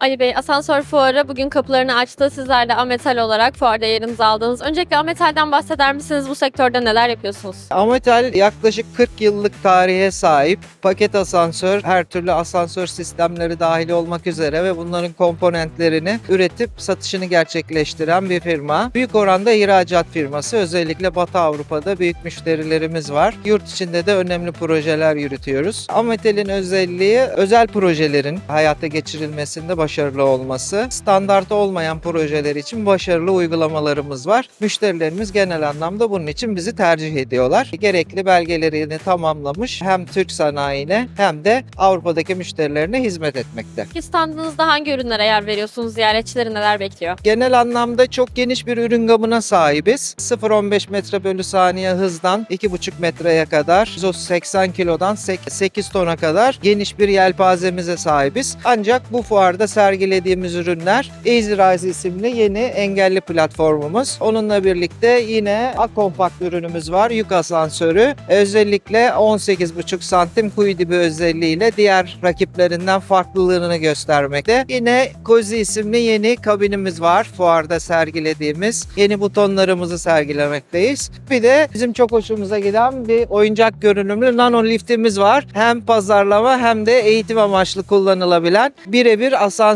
Ali Bey, Asansör Fuarı bugün kapılarını açtı. Sizler de Ametal olarak fuarda yerinizi aldınız. Öncelikle Ametal'den bahseder misiniz? Bu sektörde neler yapıyorsunuz? Ametal yaklaşık 40 yıllık tarihe sahip paket asansör, her türlü asansör sistemleri dahil olmak üzere ve bunların komponentlerini üretip satışını gerçekleştiren bir firma. Büyük oranda ihracat firması. Özellikle Batı Avrupa'da büyük müşterilerimiz var. Yurt içinde de önemli projeler yürütüyoruz. Ametal'in özelliği özel projelerin hayata geçirilmesinde başarılı olması. Standart olmayan projeler için başarılı uygulamalarımız var. Müşterilerimiz genel anlamda bunun için bizi tercih ediyorlar. Gerekli belgelerini tamamlamış hem Türk sanayine hem de Avrupa'daki müşterilerine hizmet etmekte. Standınızda hangi ürünlere yer veriyorsunuz? Ziyaretçileri neler bekliyor? Genel anlamda çok geniş bir ürün gamına sahibiz. 0.15 metre bölü saniye hızdan 2.5 metreye kadar 180 kilodan 8 tona kadar geniş bir yelpazemize sahibiz. Ancak bu fuarda sergilediğimiz ürünler Easy Rise isimli yeni engelli platformumuz. Onunla birlikte yine akompakt ürünümüz var. Yük asansörü. Özellikle 18,5 santim kuyu dibi özelliğiyle diğer rakiplerinden farklılığını göstermekte. Yine Cozy isimli yeni kabinimiz var. Fuarda sergilediğimiz yeni butonlarımızı sergilemekteyiz. Bir de bizim çok hoşumuza giden bir oyuncak görünümlü nano liftimiz var. Hem pazarlama hem de eğitim amaçlı kullanılabilen birebir asansör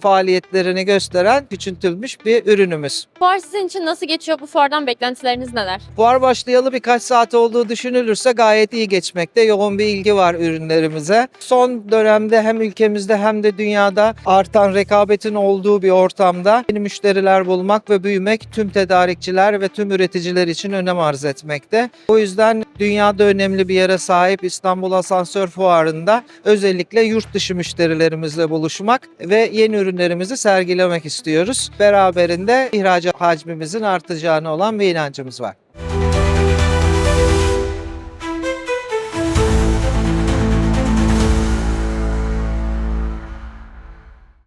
faaliyetlerini gösteren küçültülmüş bir ürünümüz. Fuar sizin için nasıl geçiyor? Bu fuardan beklentileriniz neler? Fuar başlayalı birkaç saat olduğu düşünülürse gayet iyi geçmekte. Yoğun bir ilgi var ürünlerimize. Son dönemde hem ülkemizde hem de dünyada artan rekabetin olduğu bir ortamda yeni müşteriler bulmak ve büyümek tüm tedarikçiler ve tüm üreticiler için önem arz etmekte. O yüzden dünyada önemli bir yere sahip İstanbul Asansör Fuarı'nda özellikle yurt dışı müşterilerimizle buluşmak ve yeni ürünlerimizi sergilemek istiyoruz. Beraberinde ihracat hacmimizin artacağına olan bir inancımız var.